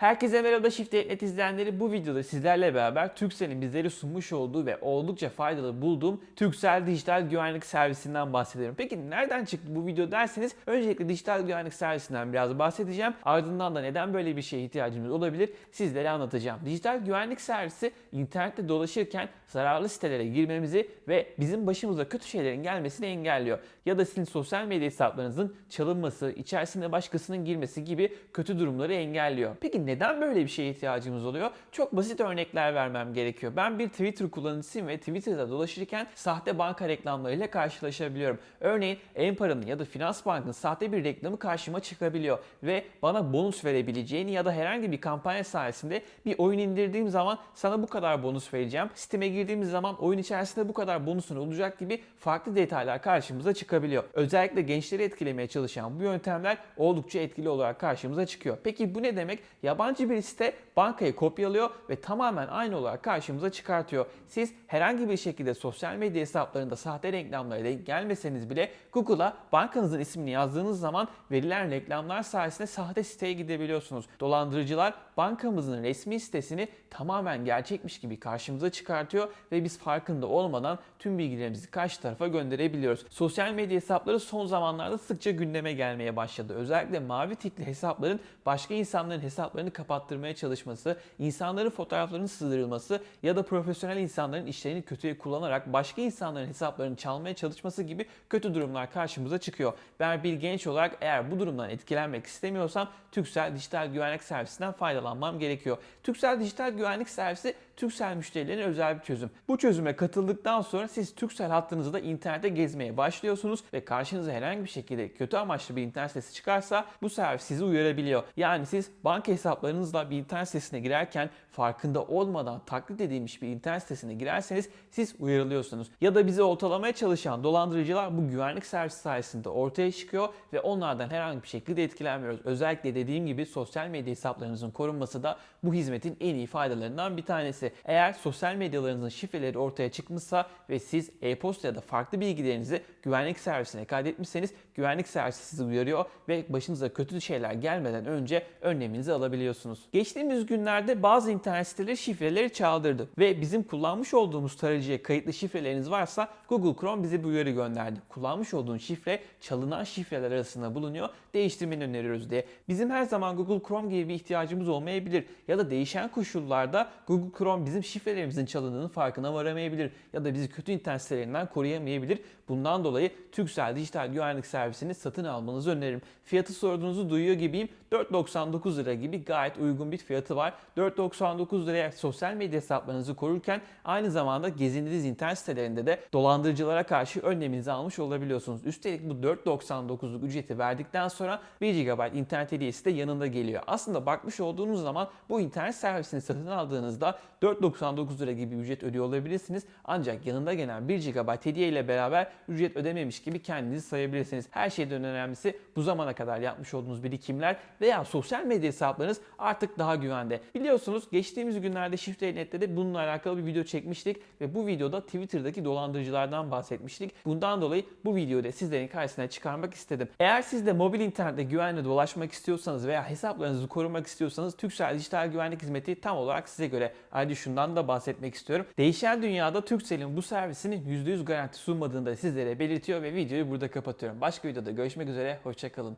Herkese merhaba Shift Net izleyenleri. Bu videoda sizlerle beraber Turkcell'in bizleri sunmuş olduğu ve oldukça faydalı bulduğum Turkcell Dijital Güvenlik Servisinden bahsediyorum. Peki nereden çıktı bu video derseniz öncelikle dijital güvenlik servisinden biraz bahsedeceğim. Ardından da neden böyle bir şeye ihtiyacımız olabilir sizlere anlatacağım. Dijital güvenlik servisi internette dolaşırken zararlı sitelere girmemizi ve bizim başımıza kötü şeylerin gelmesini engelliyor. Ya da sizin sosyal medya hesaplarınızın çalınması, içerisine başkasının girmesi gibi kötü durumları engelliyor. Peki neden böyle bir şeye ihtiyacımız oluyor? Çok basit örnekler vermem gerekiyor. Ben bir Twitter kullanıcısıyım ve Twitter'da dolaşırken sahte banka reklamlarıyla karşılaşabiliyorum. Örneğin Empara'nın ya da Finansbank'ın sahte bir reklamı karşıma çıkabiliyor ve bana bonus verebileceğini ya da herhangi bir kampanya sayesinde bir oyun indirdiğim zaman sana bu kadar bonus vereceğim. Siteme girdiğimiz zaman oyun içerisinde bu kadar bonusun olacak gibi farklı detaylar karşımıza çıkabiliyor. Özellikle gençleri etkilemeye çalışan bu yöntemler oldukça etkili olarak karşımıza çıkıyor. Peki bu ne demek? Yabancı bir site bankayı kopyalıyor ve tamamen aynı olarak karşımıza çıkartıyor. Siz herhangi bir şekilde sosyal medya hesaplarında sahte reklamlara denk gelmeseniz bile Google'a bankanızın ismini yazdığınız zaman verilen reklamlar sayesinde sahte siteye gidebiliyorsunuz. Dolandırıcılar bankamızın resmi sitesini tamamen gerçekmiş gibi karşımıza çıkartıyor ve biz farkında olmadan tüm bilgilerimizi karşı tarafa gönderebiliyoruz. Sosyal medya hesapları son zamanlarda sıkça gündeme gelmeye başladı. Özellikle mavi tikli hesapların başka insanların hesaplarını kapattırmaya çalışması, insanların fotoğraflarının sızdırılması ya da profesyonel insanların işlerini kötüye kullanarak başka insanların hesaplarını çalmaya çalışması gibi kötü durumlar karşımıza çıkıyor. Ben bir genç olarak eğer bu durumdan etkilenmek istemiyorsam Türksel Dijital Güvenlik Servisinden faydalanmam gerekiyor. Türksel Dijital Güvenlik Servisi Türksel müşterilerine özel bir çözüm. Bu çözüme katıldıktan sonra siz Türksel hattınızda internette gezmeye başlıyorsunuz ve karşınıza herhangi bir şekilde kötü amaçlı bir internet sitesi çıkarsa bu servis sizi uyarabiliyor. Yani siz banka hesaplarınızla bir internet sitesine girerken farkında olmadan taklit edilmiş bir internet sitesine girerseniz siz uyarılıyorsunuz. Ya da bizi oltalamaya çalışan dolandırıcılar bu güvenlik servisi sayesinde ortaya çıkıyor ve onlardan herhangi bir şekilde etkilenmiyoruz. Özellikle dediğim gibi sosyal medya hesaplarınızın korunması da bu hizmetin en iyi faydalarından bir tanesi. Eğer sosyal medyalarınızın şifreleri ortaya çıkmışsa ve siz e-posta ya da farklı bilgilerinizi güvenlik servisine kaydetmişseniz güvenlik servisi sizi uyarıyor ve başınıza kötü şeyler gelmeden önce önleminizi alabiliyorsunuz. Geçtiğimiz günlerde bazı internet siteleri şifreleri çaldırdı ve bizim kullanmış olduğumuz tarayıcıya kayıtlı şifreleriniz varsa Google Chrome bize bir uyarı gönderdi. Kullanmış olduğun şifre çalınan şifreler arasında bulunuyor. Değiştirmeni öneriyoruz diye. Bizim her zaman Google Chrome gibi bir ihtiyacımız olmayabilir ya da değişen koşullarda Google Chrome bizim şifrelerimizin çalındığının farkına varamayabilir ya da bizi kötü internet sitelerinden koruyamayabilir. Bundan dolayı Turkcell Dijital Güvenlik Servisini satın almanızı öneririm. Fiyatı sorduğunuzu duyuyor gibiyim. 4.99 lira gibi gayet uygun bir fiyatı var. 4.99 liraya sosyal medya hesaplarınızı korurken aynı zamanda gezindiğiniz internet sitelerinde de dolandırıcılara karşı önleminizi almış olabiliyorsunuz. Üstelik bu 4.99'luk ücreti verdikten sonra 1 GB internet hediyesi de yanında geliyor. Aslında bakmış olduğunuz zaman bu internet servisini satın aldığınızda 4.99 lira gibi ücret ödüyor olabilirsiniz. Ancak yanında gelen 1 GB hediye ile beraber ücret ödememiş gibi kendinizi sayabilirsiniz. Her şeyden önemlisi bu zamana kadar yapmış olduğunuz birikimler veya sosyal medya hesaplarınız artık daha güvende. Biliyorsunuz geçtiğimiz günlerde Shift.net'te de bununla alakalı bir video çekmiştik ve bu videoda Twitter'daki dolandırıcılardan bahsetmiştik. Bundan dolayı bu videoyu da sizlerin karşısına çıkarmak istedim. Eğer siz de mobil internette güvenle dolaşmak istiyorsanız veya hesaplarınızı korumak istiyorsanız Turkcell Dijital Güvenlik Hizmeti tam olarak size göre. Ayrıca şundan da bahsetmek istiyorum. Değişen dünyada Turkcell'in bu servisinin %100 garanti sunmadığını da sizlere belirtiyor ve videoyu burada kapatıyorum. Başka videoda görüşmek üzere, hoşçakalın.